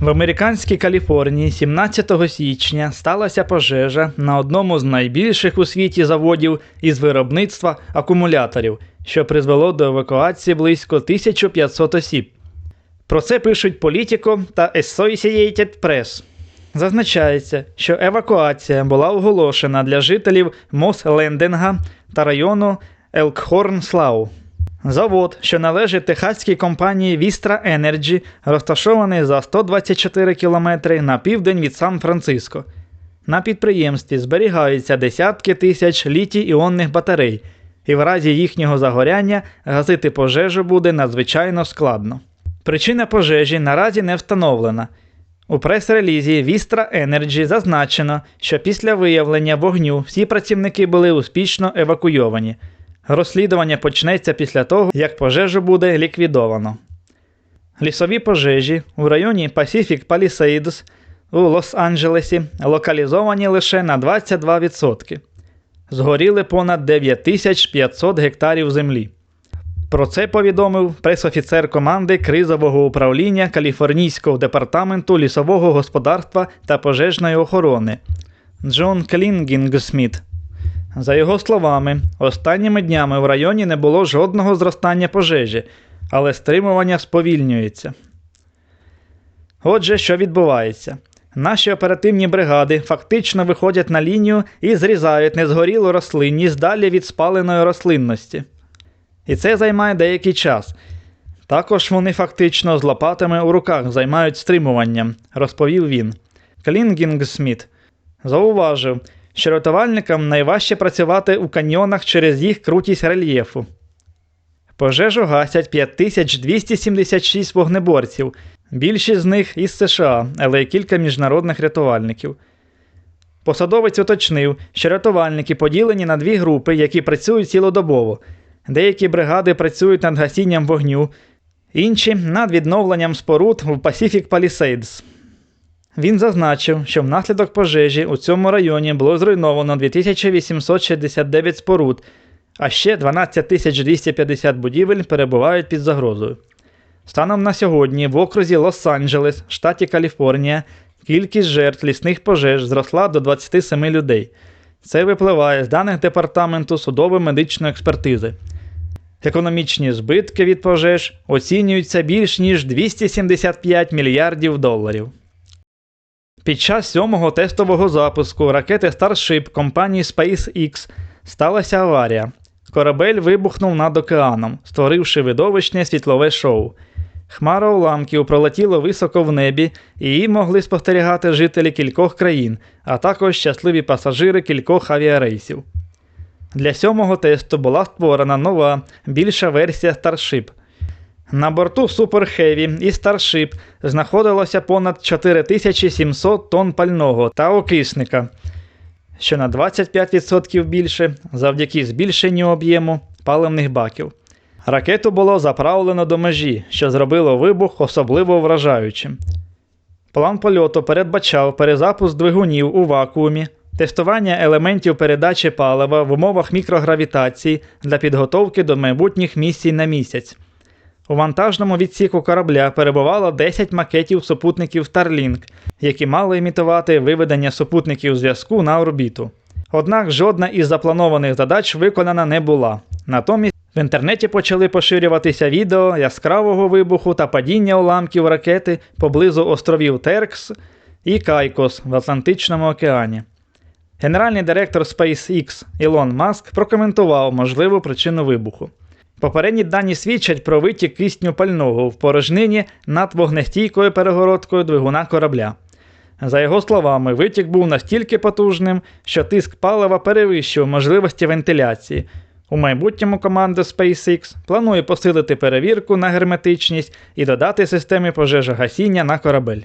В американській Каліфорнії 17 січня сталася пожежа на одному з найбільших у світі заводів із виробництва акумуляторів, що призвело до евакуації близько 1500 осіб. Про це пишуть Politico та Associated Press. Зазначається, що евакуація була оголошена для жителів Мос-Лендинга та району Елкхорн-Слау. Завод, що належить техаській компанії Vistra Energy, розташований за 124 кілометри на південь від Сан-Франциско. На підприємстві зберігаються десятки тисяч літій-іонних батарей, і в разі їхнього загоряння гасити пожежу буде надзвичайно складно. Причина пожежі наразі не встановлена. У прес-релізі Vistra Energy зазначено, що після виявлення вогню всі працівники були успішно евакуйовані. Розслідування почнеться після того, як пожежу буде ліквідовано. Лісові пожежі у районі Pacific Palisades у Лос-Анджелесі локалізовані лише на 22%. Згоріли понад 9500 гектарів землі. Про це повідомив пресофіцер команди кризового управління Каліфорнійського департаменту лісового господарства та пожежної охорони Джон Клінгінгсміт. За його словами, останніми днями в районі не було жодного зростання пожежі, але стримування сповільнюється. Отже, що відбувається? Наші оперативні бригади фактично виходять на лінію і зрізають незгорілу рослинність далі від спаленої рослинності. І це займає деякий час. Також вони фактично з лопатами у руках займають стримуванням, розповів він. Клінгінгсміт зауважив, що рятувальникам найважче працювати у каньйонах через їх крутість рельєфу. Пожежу гасять 5276 вогнеборців, більшість з них із США, але й кілька міжнародних рятувальників. Посадовець уточнив, що рятувальники поділені на дві групи, які працюють цілодобово. Деякі бригади працюють над гасінням вогню, інші над відновленням споруд в Pacific Palisades. Він зазначив, що внаслідок пожежі у цьому районі було зруйновано 2869 споруд, а ще 12250 будівель перебувають під загрозою. Станом на сьогодні в окрузі Лос-Анджелес, штаті Каліфорнія, кількість жертв лісних пожеж зросла до 27 людей. Це випливає з даних департаменту судово-медичної експертизи. Економічні збитки від пожеж оцінюються більш ніж 275 мільярдів доларів. Під час сьомого тестового запуску ракети Starship компанії SpaceX сталася аварія. Корабель вибухнув над океаном, створивши видовищне світлове шоу. Хмара уламків пролетіло високо в небі, і її могли спостерігати жителі кількох країн, а також щасливі пасажири кількох авіарейсів. Для сьомого тесту була створена нова, більша версія Starship. На борту Heavy і Starship знаходилося понад 4700 тонн пального та окисника, що на 25% більше завдяки збільшенню об'єму паливних баків. Ракету було заправлено до межі, що зробило вибух особливо вражаючим. План польоту передбачав перезапуск двигунів у вакуумі, тестування елементів передачі палива в умовах мікрогравітації для підготовки до майбутніх місій на місяць. У вантажному відсіку корабля перебувало 10 макетів супутників Starlink, які мали імітувати виведення супутників зв'язку на орбіту. Однак жодна із запланованих задач виконана не була. Натомість в інтернеті почали поширюватися відео яскравого вибуху та падіння уламків ракети поблизу островів Теркс і Кайкос в Атлантичному океані. Генеральний директор SpaceX Ілон Маск прокоментував можливу причину вибуху. Попередні дані свідчать про витік кисню пального в порожнині над вогнестійкою перегородкою двигуна корабля. За його словами, витік був настільки потужним, що тиск палива перевищив можливості вентиляції. У майбутньому команда SpaceX планує посилити перевірку на герметичність і додати системи пожежогасіння на корабель.